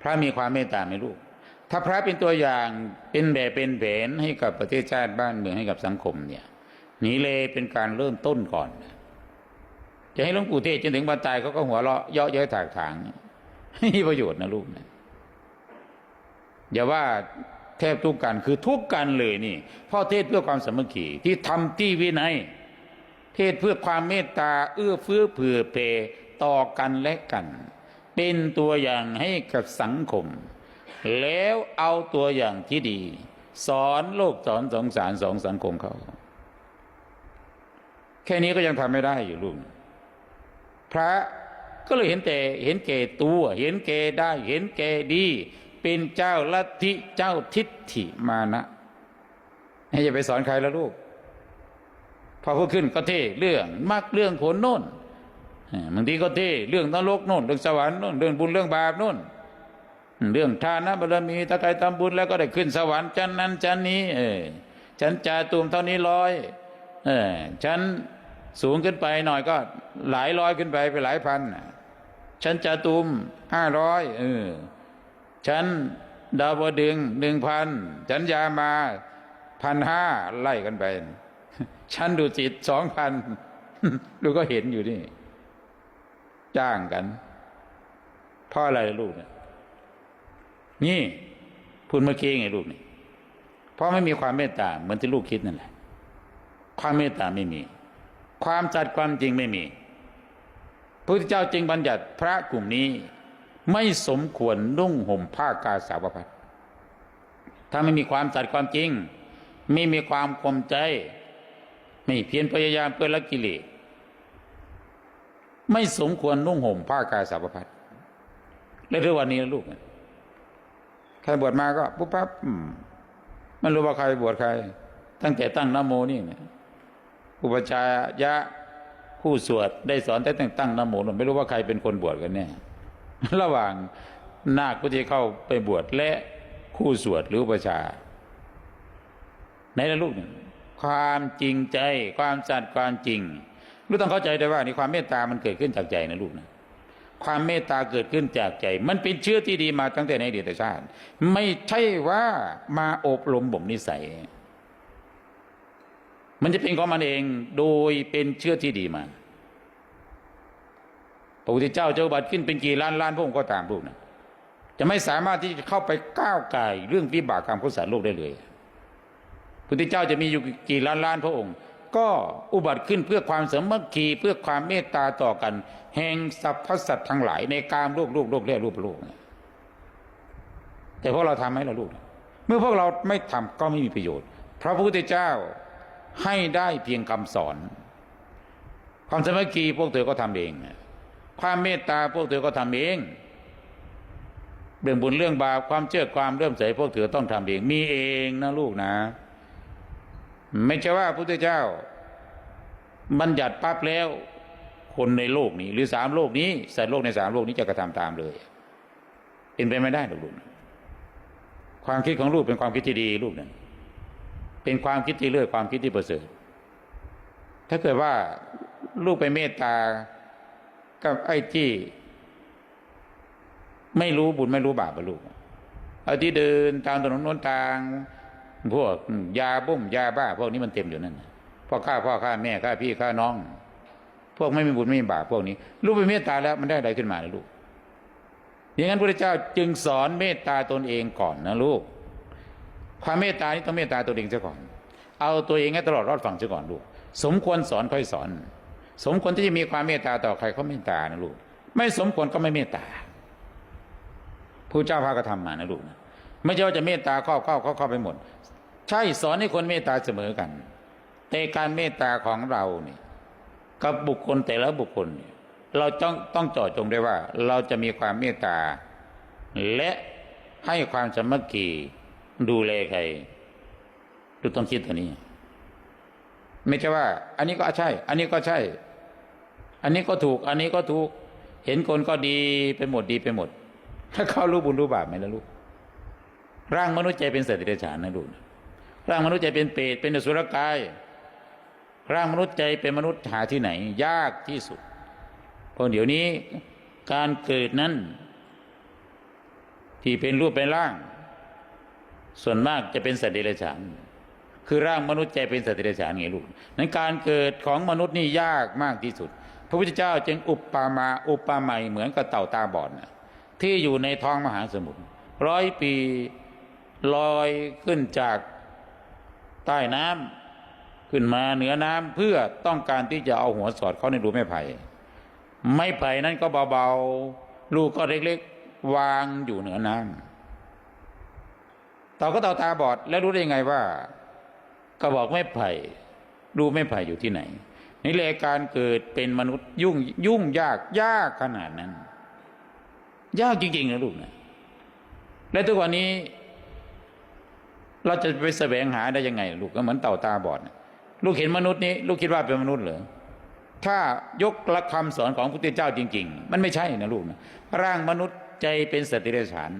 พระมีความเมตตาไหมลูก ถ้าพระเป็นตัวอย่างเป็นแบบเป็นแผนให้กับประเทศชาติบ้านเมืองให้กับสังคมเนี่ยนี่เลยเป็นการเริ่มต้นก่อน จะให้หลวงปู่เทศจนถึงบรรตายเขาก็หัวเราะเยาะเย้ยถากถางไม่มีประโยชน์นะลูกนะอย่าว่าแทบทุกกันคือทุกกันเลยนี่พ่อเทศเพื่อความสามัคคีที่ทำที่วินัยเทศเพื่อความเมตตาเอื้อเฟื้อเผื่อเพต่อกันและกัน เป็นตัวอย่างให้กับสังคม แล้วเอาตัวอย่างที่ดี สอนโลกสอนสงสารสองสังคมเขาแค่นี้ก็ยังทำไม่ได้อยู่ลูกพระก็เลยเห็นแต่เห็นแก่ตัว เห็นแก่ได้ เห็นแก่ดี เป็นเจ้าลัทธิเจ้าทิฏฐิมานะให้จะไปสอนใครแล้วลูก พอพูดขึ้นก็เท่เรื่องมักเรื่องผลโน่น บางทีก็เทเรื่องนรกโน่นเรื่องสวรรค์โน่นเรื่องบุญเรื่องบาปโน่นเรื่องทานะบารมีถ้าใครทำบุญแล้วก็ได้ขึ้นสวรรค์ชั้นนั้นชั้นนี้เออฉันจ่าตูมเท่านี้ร้อยเออฉันสูงขึ้นไปหน่อยก็หลายร้อยขึ้นไปไปหลายพันฉันจ่าตูมห้าร้อยเออฉันดาวดึงหนึ่งพันฉันยามาพันห้าไล่กันไปฉันดูจิตสองพันลูกก็เห็นอยู่นี่ จ้างกันเพราะอะไรลูกเนี่ยนี่พูดเมื่อกี้ไงลูกนี่เพราะไม่มีความเมตตาเหมือนที่ลูกคิดนั่นแหละความเมตตาไม่มี ความจัดความจริงไม่มีพระพุทธเจ้าจึงบัญญัติพระกลุ่มนี้ ไม่สมควรนุ่งห่มผ้ากาสาวพัดถ้าไม่มีความจัดความจริง ไม่มีความคมใจ ไม่เพียรพยายามเพื่อละกิเลส ไม่สมควรนุ่งห่มผ้ากายสาวพัดและทุกวันนี้นะลูกใครบวชมาก็ปุ๊บปั๊บมไม่รู้ว่าใครบวชใคร ตั้งแต่ตั้งนโมนี่เนี่ยอุปชายะผู้สวดได้สอนแต่ตั้งตั้งนโมไม่รู้ว่าใครเป็นคนบวชกันแน่ระหว่างนาคผู้ที่เข้าไปบวชและคู่สวดหรืออุปชาในละลูกความจริงใจ ความสัตย์ความจริง ลูกต้องเข้าใจได้ว่านี่ความเมตตามันเกิดขึ้นจากใจนะลูกนะความเมตตาเกิดขึ้นจากใจ มันเป็นเชื้อที่ดีมาตั้งแต่ในอดีตชาติ ไม่ใช่ว่ามาอบรมบ่มนิสัย มันจะเป็นของมันเองโดยเป็นเชื้อที่ดีมาพระพุทธเจ้าเจ้าบัตรขึ้นเป็นกี่ล้านล้านพระองค์ก็ตามลูกนะจะไม่สามารถที่จะเข้าไปก้าวไก่เรื่องวิบากกรรมของสัตว์โลกได้เลยพระพุทธเจ้าจะมีอยู่กี่ล้านล้านพระองค์ ก็อุบัติขึ้นเพื่อความสมัคคีเพื่อความเมตตาต่อกัน แห่งสรรพสัตว์ทั้งหลายในกามโลกโลกโลกแร่รูปโลกแต่พวกเราทำไหมเราลูกเมื่อพวกเราไม่ทำก็ไม่มีประโยชน์ พระพุทธเจ้าให้ได้เพียงคำสอน ความสมัคคีพวกเธอก็ทำเอง ความเมตตาพวกเธอก็ทำเองเรื่องบุญเรื่องบาปความเชื่อความเริ่อมใสพวกเธอต้องทำเอง มีเองนะลูกนะ ไม่ใช่ว่าพระพุทธเจ้า บัญญัติปั๊บแล้ว คนในโลกนี้ หรือสามโลกนี้สัตว์โลกในสามโลกนี้จะกระทำตามเลย เป็นไปไม่ได้หรอกลูกความคิดของลูกเป็นความคิดที่ดีลูกนั้นเป็นความคิดที่เลิศความคิดที่ประเสริฐถ้าเกิดว่าลูกไปเมตตากับไอ้ที่ไม่รู้บุญไม่รู้บาปลูกไอ้ที่เดินตามถนนนนทาง พวกยาบุ้มยาบ้า พวกนี้มันเต็มอยู่นั่นพ่อข้าพ่อข้าแม่ข้าพี่ข้าน้อง พวกไม่มีบุญไม่มีบาปพวกนี้ ลูกไปเมตตาแล้วมันได้อะไรขึ้นมาลูกอย่างนั้นพระเจ้าจึงสอนเมตตาตนเองก่อนนะลูก ความเมตตานี้ต้องเมตตาตัวเองซะก่อน เอาตัวเองให้ตลอดรอดฝั่งซะก่อนลูก สมควรสอนค่อยสอน สมควรที่จะมีความเมตตาต่อใครเขาเมตตานะลูก ไม่สมควรก็ไม่เมตตาผู้เจ้าพากระทำมานะลูกนะไม่ใช่ว่าจะเมตตาครอบเข้าเข้าเข้าไปหมด ใช่สอนให้คนเมตตาเสมอกันแต่การเมตตาของเราเนี่ยกับบุคคลแต่ละบุคคลเนี่ยเราต้องต้องเจาะจงได้ว่า เราจะมีความเมตตา และให้ความสมัคคีดูแลใครดูต้องคิดตัวนี้ ไม่ใช่ว่า อันนี้ก็ใช่ อันนี้ก็ใช่ อันนี้ก็ถูก อันนี้ก็ถูก เห็นคนก็ดีไปหมดดีไปหมด ถ้าเข้ารู้บุญรู้บาปไหมล่ะลูกร่างมนุษย์ใจเป็นสัตว์เดรัจฉานนะลูก ร่างมนุษย์ใจเป็นเปรตเป็นอสุรกาย ร่างมนุษย์ใจเป็นมนุษย์หาที่ไหน ยากที่สุดเพราะเดี๋ยวนี้การเกิดนั้น ที่เป็นรูปเป็นร่าง ส่วนมากจะเป็นสัตว์เดรัจฉานคือร่างมนุษย์ใจเป็นสัตว์เดรัจฉานไงลูกนั้นการเกิดของมนุษย์นี่ยากมากที่สุด พระพุทธเจ้าจึงอุปปามาอุปปาไมยเหมือนกับเต่าตาบอดนะที่อยู่ในท้องมหาสมุทรร้อยปีลอยขึ้นจาก ใต้น้ำขึ้นมาเหนือน้ำเพื่อต้องการที่จะเอาหัวสอดเข้าในรูไม้ไผ่ไม้ไผ่นั้นก็เบาๆลูกก็เล็กๆวางอยู่เหนือน้ำเต่าก็เต่าตาบอดแล้วรู้ได้ยังไงว่า ก็บอกไม้ไผ่รูไม้ไผ่อยู่ที่ไหนนี่เลยการเกิดเป็นมนุษย์ยุ่งยุ่งยากยากขนาดนั้น ยากจริงๆนะลูกนะและทุกวันนี้ เราจะไปแสวงหาได้ยังไง ลูกก็เหมือนเต่าตาบอด ลูกเห็นมนุษย์นี้ ลูกคิดว่าเป็นมนุษย์เหรอถ้ายกหลักคำสอนของพระพุทธเจ้าจริง ๆ มันไม่ใช่นะลูกนะร่างมนุษย์ใจเป็นสัตว์เดรัจฉาน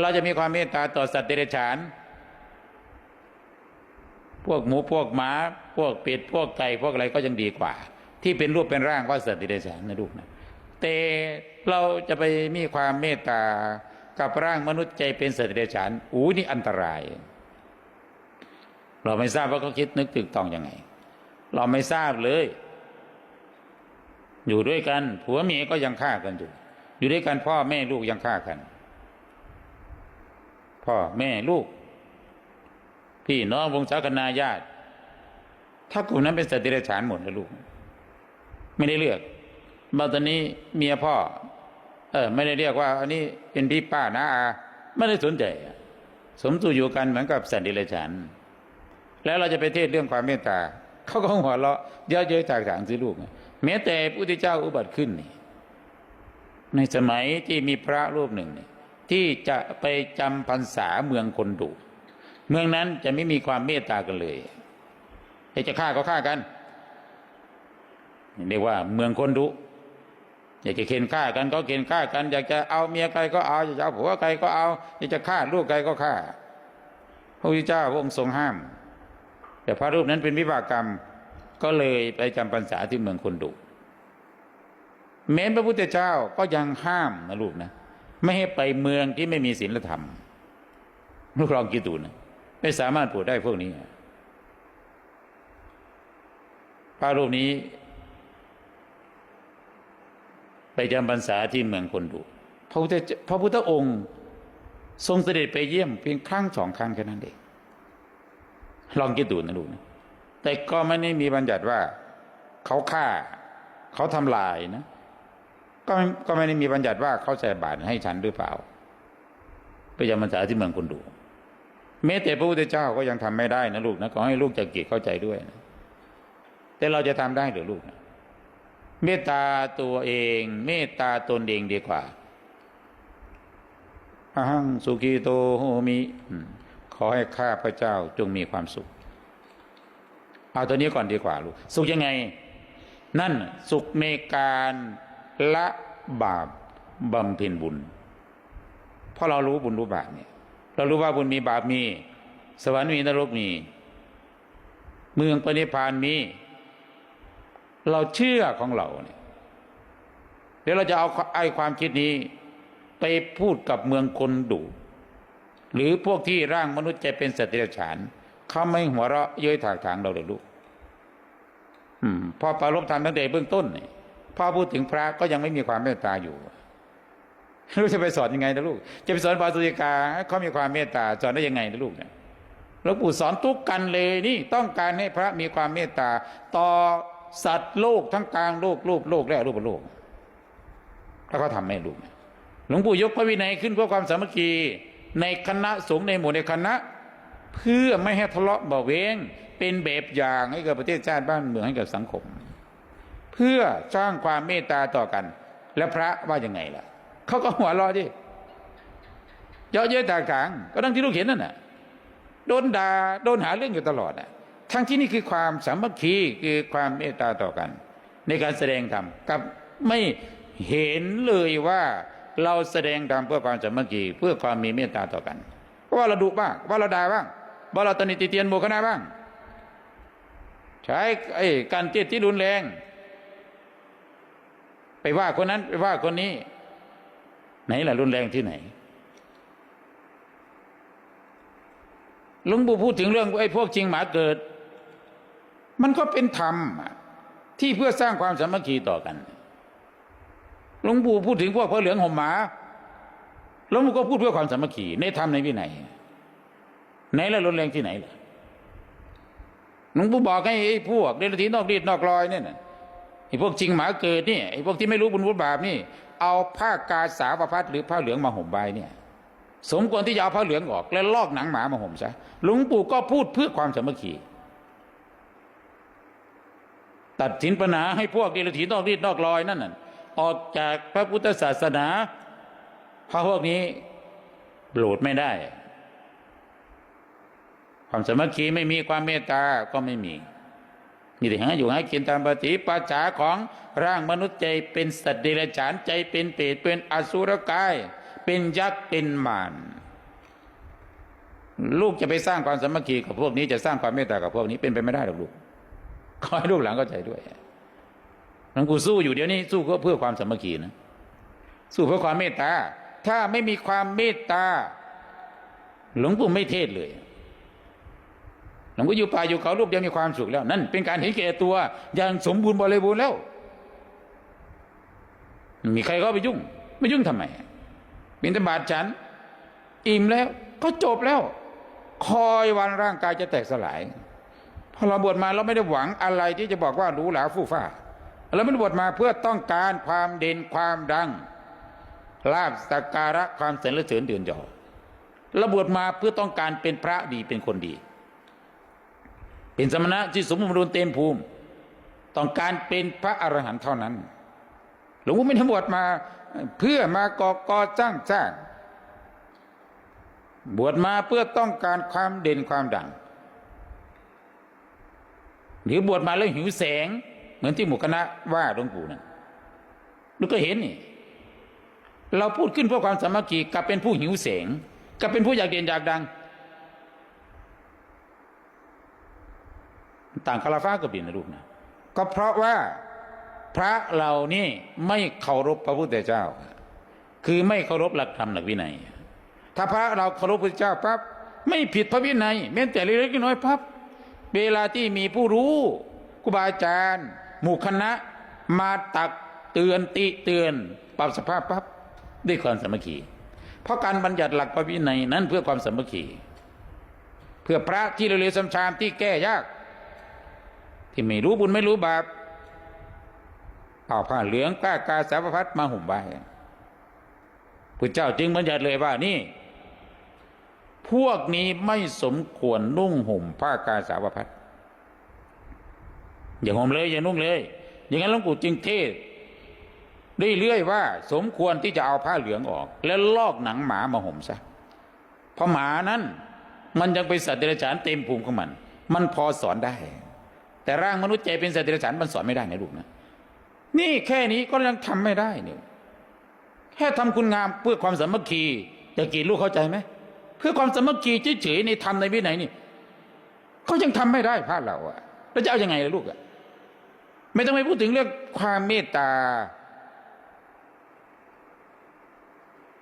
เราจะมีความเมตตาต่อสัตว์เดรัจฉาน พวกหมูพวกหมาพวกเป็ดพวกไก่พวกอะไรก็ยังดีกว่า ที่เป็นรูปเป็นร่างว่าสัตว์เดรัจฉานนะลูกนะแต่เราจะไปมีความเมตตา กับร่างมนุษย์ใจเป็นสัตว์เดรัจฉานอู้นี่อันตราย เราไม่ทราบว่าเขาคิดนึกตึกตองยังไง เราไม่ทราบเลย อยู่ด้วยกันผัวเมียก็ยังฆ่ากันอยู่ อยู่ด้วยกันพ่อแม่ลูกยังฆ่ากัน พ่อแม่ลูก พี่น้องวงศาคณาญาติ ถ้ากลุ่มนั้นเป็นสัตว์เดรัจฉานหมดนะลูก ไม่ได้เลือกมาตอนนี้เมียพ่อ เออ ไม่ได้เรียกว่า อันนี้เป็นพี่ป้านะอาไม่ได้สนใจสมสู่อยู่กันเหมือนกับสัตว์เดรัน แล้วเราจะไปเทศเรื่องความเมตตาเขาก็หัวเราะเยอะเย้ยจากถางสิลูกแม้แต่พระพุทธเจ้าอุบัติขึ้นนี่ในสมัยที่มีพระรูปหนึ่งนี่ที่จะไปจำพรรษาเมืองคนดุเมืองนั้นจะไม่มีความเมตตากันเลยจะฆ่าก็ฆ่ากันเรียกว่าเมืองคนดุ อยากจะเข็นฆ่ากันก็เข็นฆ่ากัน อยากจะเอาเมียใครก็เอาอยากจะเอาผัวใครก็เอา อยากจะฆ่าลูกใครก็ฆ่าพระพุทธเจ้าพระองค์ทรงห้าม แต่พระรูปนั้นเป็นวิบากกรรมก็เลยไปจำพรรษาที่เมืองคนดุแม้พระพุทธเจ้าก็ยังห้ามนะลูกนะ ไม่ให้ไปเมืองที่ไม่มีศีลธรรมลูกลองคิดดูนะไม่สามารถพูดได้พวกนี้พระรูปนี้ ไปจำพรรษาที่เมืองคนดุพระพุทธเจ้าพระพุทธองค์ทรงเสด็จไปเยี่ยมเพียงครั้งสองครั้งแค่นั้นเองลองคิดดูนะลูกนะแต่ก็ไม่ได้มีบัญญัติว่า เขาฆ่า เขาทำลายนะ ก็ไม่ก็ไม่ได้มีบัญญัติว่าเขาใส่บาตรให้ฉันหรือเปล่าไปจำพรรษาที่เมืองคนดูแม้แต่พระพุทธเจ้าก็ยังทำไม่ได้นะลูกนะขอให้ลูกจักกิจเข้าใจด้วยนะแต่เราจะทำได้หรือลูกนะ เมตตาตัวเอง เมตตาตนเองดีกว่าอหังสุขีโตโหมิ ขอให้ข้าพระเจ้าจงมีความสุข เอาตัวนี้ก่อนดีกว่าลูก สุขยังไง นั่นสุขในการละบาปบำเพ็ญบุญ เพราะเรารู้บุญรู้บาปเนี่ย เรารู้ว่าบุญมีบาปมี สวรรค์มีนรกมี เมืองปณิพานมี เราเชื่อของเราเนี่ยเดี๋ยวเราจะเอาไอ้ความคิดนี้ ไปพูดกับเมืองคนดุหรือพวกที่ร่างมนุษย์จะเป็นสัตว์เดรัจฉานเขาไม่หัวเราะเย้ยถากถางเราเลยลูกอืมพอปรารบธรรมตั้งแต่เบื้องต้นเนี่ยพอพูดถึงพระก็ยังไม่มีความเมตตาอยู่ลูกจะไปสอนยังไงนะลูก จะไปสอนปาสุจิกาเขามีความเมตตาสอนได้ยังไงนะลูกเนี่ยหลวงปู่สอนทุกกันเลยนี่ต้องการให้พระมีความเมตตาต่อ สัตว์โลกทั้งกลางโลกรูปโลกและรูปโลก ถ้าเขาทำให้ลูกหลวงปู่ยกพระวินัยขึ้นเพื่อความสามัคคีในคณะสงฆ์ในหมู่ในคณะ เพื่อไม่ให้ทะเลาะเบาะแวงเป็นแบบอย่างให้กับประเทศชาติบ้านเมืองให้กับสังคม เพื่อสร้างความเมตตาต่อกัน แล้วพระว่ายังไงล่ะเขาก็หัวเราะดิเยาะเย้ยต่างๆก็ดังที่ลูกเห็นนั่นน่ะโดนด่าโดนหาเรื่องอยู่ตลอดอะ ทั้งที่นี่คือความสามัคคีคือความเมตตาต่อกัน ในการแสดงธรรมกับไม่เห็นเลยว่าเราแสดงธรรมเพื่อความสามัคคีเพื่อความมีเมตตาต่อกันว่าเราดุบ้างว่าเราด่าบ้างว่าเราตนิติเตียนโมฆะบ้าง ใช้ไอ้การเตียที่รุนแรง ไปว่าคนนั้นไปว่าคนนี้ ไหนล่ะรุนแรงที่ไหนลุงปู่พูดถึงเรื่องไอ้พวกจริงหมาเกิด มันก็เป็นธรรมที่เพื่อสร้างความสามัคคีต่อกันหลวงปู่พูดถึงพวกพระเหลืองห่มหมาหลวงปู่ก็พูดเพื่อความสามัคคีในธรรมในวินัยไหนละรุนแรงที่ไหนล่ะหลวงปู่บอกให้ไอ้พวกเดรัจฉีนอกรีดนอกรอยเนี่ยไอ้พวกจริงหมาเกิดนี่ไอ้พวกที่ไม่รู้บุญบุญบาปนี่ เอาผ้ากาสาวพัดหรือผ้าเหลืองมาห่มใบเนี่ย สมควรที่จะเอาผ้าเหลืองออก แล้วลอกหนังหมามาห่มซะหลวงปู่ก็พูดเพื่อความสามัคคี ตัดสินปัญหาให้พวกเดรัจฉีนอกรีดนอกรอยนั่นน่ะออกจากพระพุทธศาสนาเพราะพวกนี้โปรดไม่ได้ ความสมัคคีไม่มีความเมตตาก็ไม่มีมีแต่หาอยู่ให้กินตามปฏิปัจฉาของร่างมนุษย์ใจเป็นสัตว์เดรัจฉานใจเป็นเปรตเป็นอสุรกาย เป็นยักษ์เป็นมารลูกจะไปสร้างความสมัคคีกับพวกนี้จะสร้างความเมตตากับพวกนี้เป็นไปไม่ได้หรอกลูก ขอให้ลูกหลานเข้าใจด้วยหลวงปู่สู้อยู่เดี๋ยวนี้สู้ก็เพื่อความสามัคคีนะ สู้เพื่อความเมตตา ถ้าไม่มีความเมตตา หลวงปู่ไม่เทศเลย หลวงปู่อยู่ป่าอยู่เขารูปเดียวมีความสุขแล้ว นั่นเป็นการเห็นแก่ตัวอย่างสมบูรณ์บริบูรณ์แล้ว มีใครก็ไปยุ่ง ไม่ยุ่งทำไมบินตบาทฉัน อิ่มแล้ว ก็จบแล้ว คอยวันร่างกายจะแตกสลาย พอเราบวชมาเราไม่ได้หวังอะไรที่จะบอกว่าหรู้หลาฟู่ฟ้าเราไม่ได้บวชมาเพื่อต้องการความเด่นความดังลาบสักการะความเสรเสริญเดือนยอเราบวชมาเพื่อต้องการเป็นพระดีเป็นคนดี เป็นสมณะที่สมบูรณ์เต็มภูมิ ต้องการเป็นพระอรหันต์เท่านั้นหลวงพ่อไม่ได้บวชมาเพื่อมากอกอจ้างจ้างบวชมาเพื่อต้องการความเด่นความดัง หรือบวชมาแล้วหิวแสง เหมือนที่หมู่คณะว่าหลวงปู่นั่นลูกก็เห็นนี่ เราพูดขึ้นเพื่อความสามัคคีกับเป็นผู้หิวแสงกับเป็นผู้อยากเด่นอยากดัง ต่างคาราฟ้ากับดินนะลูกนะก็เพราะว่าพระเรานี่ไม่เคารพพระพุทธเจ้า คือไม่เคารพหลักธรรมหลักวินัย ถ้าพระเราเคารพพระเจ้าปั๊บไม่ผิดพระวินัยแม้แต่เล็กๆน้อยๆปั๊บ เวลาที่มีผู้รู้ครูบาอาจารย์ หมู่คณะ มาตักเตือนติเตือนปรับสภาพปั๊บด้วยความสามัคคี เพราะการบัญญัติหลักพระวินัยนั้นเพื่อความสามัคคี เพื่อพระที่เร็วๆซ้ำๆที่แก้ยาก ที่ไม่รู้บุญไม่รู้บาปเอาผ้าเหลืองก้ากาสาวพัดมาห่มใบพระเจ้าจึงบัญญัติเลยว่านี่ พวกนี้ไม่สมควรนุ่งห่มผ้ากาสาวพัดอย่าห่มเลย อย่านุ่งเลย อย่างนั้นหลวงปู่จึงเทศเรื่อยๆว่า สมควรที่จะเอาผ้าเหลืองออก แล้วลอกหนังหมามาห่มซะเพราะหมานั้นมันยังเป็นสัตว์เดรัจฉานเต็มภูมิของมัน มันพอสอนได้ แต่ร่างมนุษย์ใจเป็นสัตว์เดรัจฉานมันสอนไม่ได้นะลูกนะนี่แค่นี้ก็ยังทำไม่ได้เนี่ยแค่ทำคุณงามเพื่อความสามัคคีจะกี่ลูกเข้าใจไหม เพื่อความสมัคคีเฉยๆในธรรมในวินัยนี่เขายังทำไม่ได้พระเราอะแล้วจะเอาอยัางไงล่ะลูกอะไม่ต้องไปพูดถึงเรื่องความเมตตา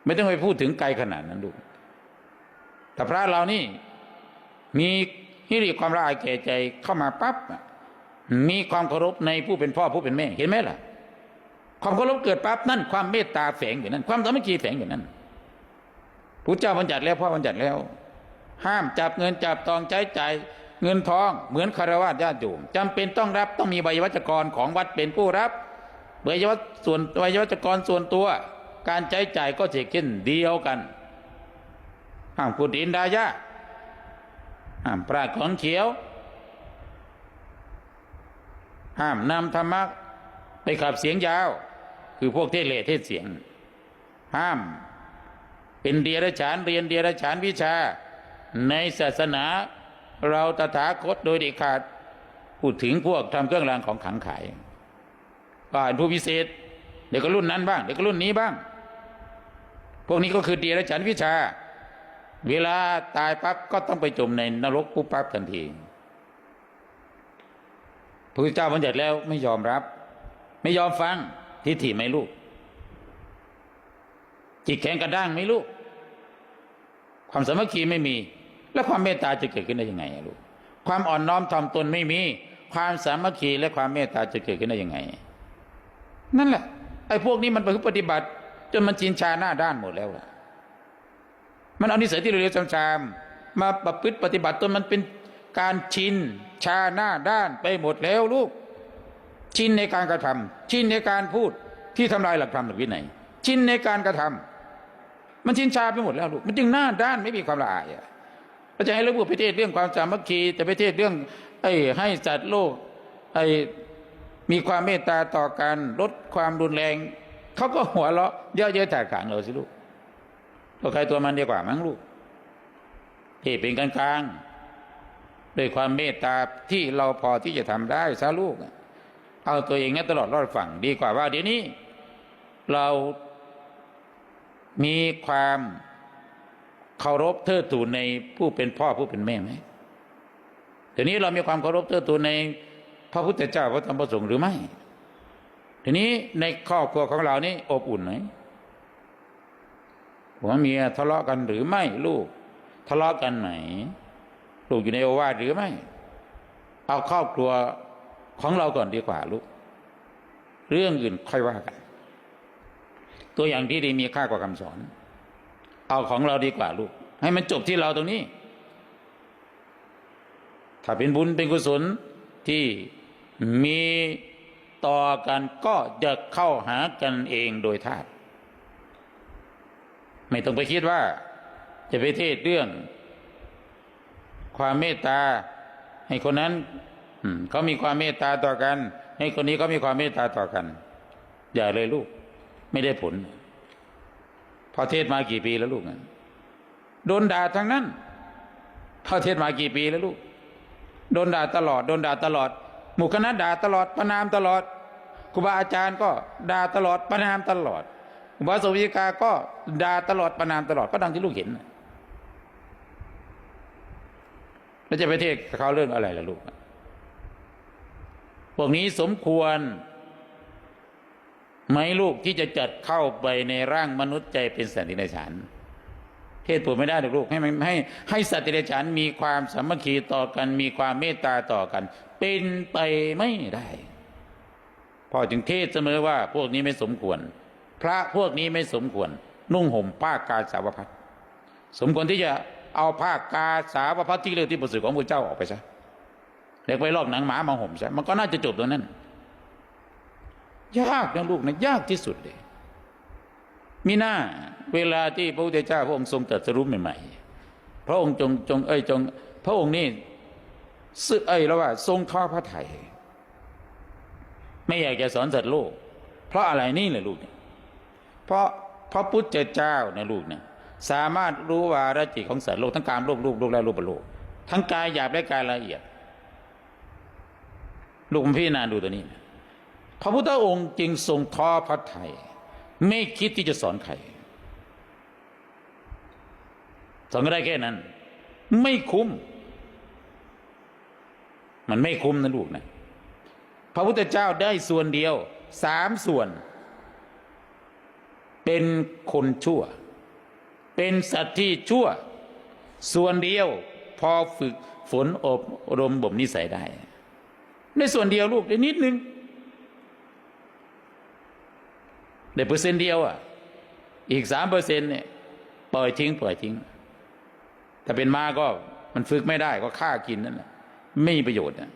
ไม่ต้องไปพูดถึงไกลขนาดนั้นลูกแต่พระเรานี่ มีฮิริความละอายแก่ใจเข้ามาปั๊บมีความเคารพในผู้เป็นพ่อผู้เป็นแม่ เห็นไหมล่ะ ความเคารพเกิดปั๊บนั่นความเมตตาแฝงอยู่นั่นความสามัคคีแฝงอยู่นั่น พระเจ้าบัญญัติแล้วพ่อบัญญัติแล้ว ห้ามจับเงินจับทองใช้จ่ายเงินทองเหมือนคารวะญาติโยมจำเป็นต้องรับต้องมีใบวัจกรของวัดเป็นผู้รับใบวัจส่วนใบวัจกรส่วนตัว การใช้จ่ายก็เช่นเดียวกันห้ามขุดดินดายาห้ามปราดของเขียว ห้ามนำธรรมะไปขับเสียงยาว คือพวกเทศเลเทศเสียง ห้าม เป็นเดียรฉานเรียนเดียรฉานวิชา ในศาสนาเราตถาคตโดยเด็ดขาดพูดถึงพวกทำเครื่องรางของขังขายก็เป็นผู้พิเศษ เด็กก็รุ่นนั้นบ้าง เด็กก็รุ่นนี้บ้าง พวกนี้ก็คือเดียรฉานวิชา เวลาตายปั๊บก็ต้องไปจมในนรกปุ๊บปั๊บทันทีพระพุทธเจ้าบัญญัติแล้วไม่ยอมรับ ไม่ยอมฟังทิฏฐิไหมลูก จิตแข็งกระด้างไหมลูก ความสามัคคีไม่มี แล้วความเมตตาจะเกิดขึ้นได้ยังไงลูก ความอ่อนน้อมถ่อมตนไม่มี ความสามัคคีและความเมตตาจะเกิดขึ้นได้ยังไง นั่นแหละ ไอ้พวกนี้มันไปปฏิบัติ จนมันชินชาหน้าด้านหมดแล้วล่ะ มันเอานิสัยที่เร็วๆจามๆมาประพฤติปฏิบัติจนมันเป็นการชินชาหน้าด้านไปหมดแล้วลูก ชินในการกระทำชินในการพูดที่ทำลายหลักธรรมหลักวินัยชินในการกระทำ มันชินชาไปหมดแล้วลูกมันจึงหน้าด้านไม่มีความละอายอะเราจะให้เราพูดไปเทศเรื่องความสามัคคีแต่ไปเทศเรื่องไอ้ให้สัตว์โลกไอ้มีความเมตตาต่อกันลดความรุนแรงเขาก็หัวเราะเยอะเยอะแตกต่างเราสิลูกตัวใครตัวมันดีกว่ามั้งลูกที่เป็นกลางๆด้วยความเมตตาที่เราพอที่จะทำได้ซะลูก เอาตัวเองนี่ยตลอดรอดฝั่งดีกว่าว่าเดี๋ยวนี้ เรา มีความเคารพเทิดทูนในผู้เป็นพ่อผู้เป็นแม่ไหมเดี๋ยวนี้เรามีความเคารพเทิดทูนในพระพุทธเจ้าพระธรรมพระสงฆ์หรือไม่ ทีนี้ในครอบครัวของเรานี่อบอุ่นไหมหัวเมียทะเลาะกันหรือไม่ลูก ทะเลาะกันไหมลูกอยู่ในโอวาทหรือไม่ เอาครอบครัวของเราก่อนดีกว่าลูก เรื่องอื่นค่อยว่ากัน ตัวอย่างที่ดีมีค่ากว่าคำสอน เอาของเราดีกว่าลูก ให้มันจบที่เราตรงนี้ ถ้าเป็นบุญเป็นกุศลที่มีต่อกันก็จะเข้าหากันเองโดยธาตุไม่ต้องไปคิดว่า จะไปเทศเรื่อง ความเมตตา ให้คนนั้นเขามีความเมตตาต่อกัน ให้คนนี้เขามีความเมตตาต่อกัน อย่าเลยลูก ไม่ได้ผล พอเทศมากี่ปีแล้วลูกอะโดนด่าทั้งนั้น พอเทศมากี่ปีแล้วลูก โดนด่าตลอด โดนด่าตลอด หมู่คณะด่าตลอด ประนามตลอดครูบาอาจารย์ก็ด่าตลอด ประนามตลอดครูบาสวิกาก็ด่าตลอด ประนามตลอด ก็ดังที่ลูกเห็นแล้วจะไปเทศเขาเรื่องอะไรล่ะลูก พวกนี้สมควร ไหมลูกที่จะจัดเข้าไปในร่างมนุษย์ใจเป็นสัตว์ในฉันเทศพูดไม่ได้หรอกลูกให้มันให้ให้สัตว์ในฉันมีความสามัคคีต่อกัน มีความเมตตาต่อกัน เป็นไปไม่ได้พ่อจึงเทศเสมอว่าพวกนี้ไม่สมควร พระพวกนี้ไม่สมควร นุ่งห่มผ้ากาสาวพัดสมควรที่จะเอาผ้ากาสาวพัดที่เลือกที่ประเสริของพระเจ้าออกไปซะเด็กไปลอกหนังหมามาห่มซะมันก็น่าจะจบตรงนั้น ยากนะลูกนะยากที่สุดเลยมีหน้าเวลาที่พระพุทธเจ้าพระองค์ทรงตรัสรู้ใหม่ๆพระองค์จงจงเอ้ยจง พระองค์นี่ซึ่งเอ้ยแล้วว่า ทรงทอดพระไถยไม่อยากจะสอนสัตว์โลก เพราะอะไรนี่แหละลูกเนี่ยเพราะพระพุทธเจ้านะลูกเนี่ยสามารถรู้วาระจิตของสัตว์โลกทั้งการโลกลูกลูกและรูปโลกทั้งกายหยาบและกายละเอียด ลูกพี่นาดูตัวนี้ พระพุทธองค์จึงทรงท้อพระไทย ไม่คิดที่จะสอนใครสอนก็ได้แค่นั้น ไม่คุ้ม มันไม่คุ้มนะลูกนะพระพุทธเจ้าได้ส่วนเดียวสามส่วน เป็นคนชั่ว เป็นสัตว์ที่ชั่ว ส่วนเดียวพอฝึกฝนอบรมบ่มนิสัยได้ ในส่วนเดียวลูกได้นิดนึง ได้เปอร์เซ็นต์เดียวอะ อีกสามเปอร์เซ็นต์เนี่ยปล่อยทิ้งปล่อยทิ้งถ้าเป็นม้าก็มันฝึกไม่ได้ก็ฆ่ากินนั่นแหละไม่มีประโยชน์นะ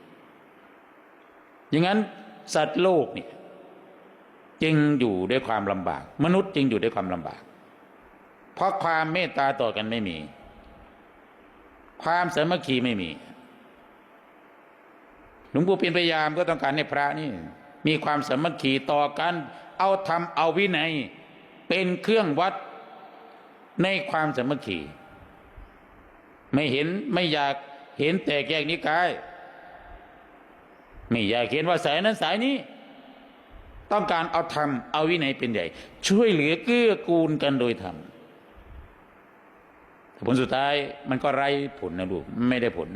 อย่างนั้นสัตว์โลกเนี่ยจึงอยู่ด้วยความลำบาก มนุษย์จึงอยู่ด้วยความลำบาก เพราะความเมตตาต่อกันไม่มี ความสามัคคีไม่มี หลวงปู่เป็นพยายามก็ต้องการให้พระนี่ มีความสามัคคีต่อกัน เอาทำเอาวินัย เป็นเครื่องวัดในความสามัคคีไม่เห็นไม่อยากเห็นแตกแยกนิกาย ไม่อยากเห็นว่าสายนั้นสายนี้ ต้องการเอาธรรมเอาวินัยเป็นใหญ่ ช่วยเหลือเกื้อกูลกันโดยธรรมผลสุดท้ายมันก็ไร้ผลนะลูกไม่ได้ผล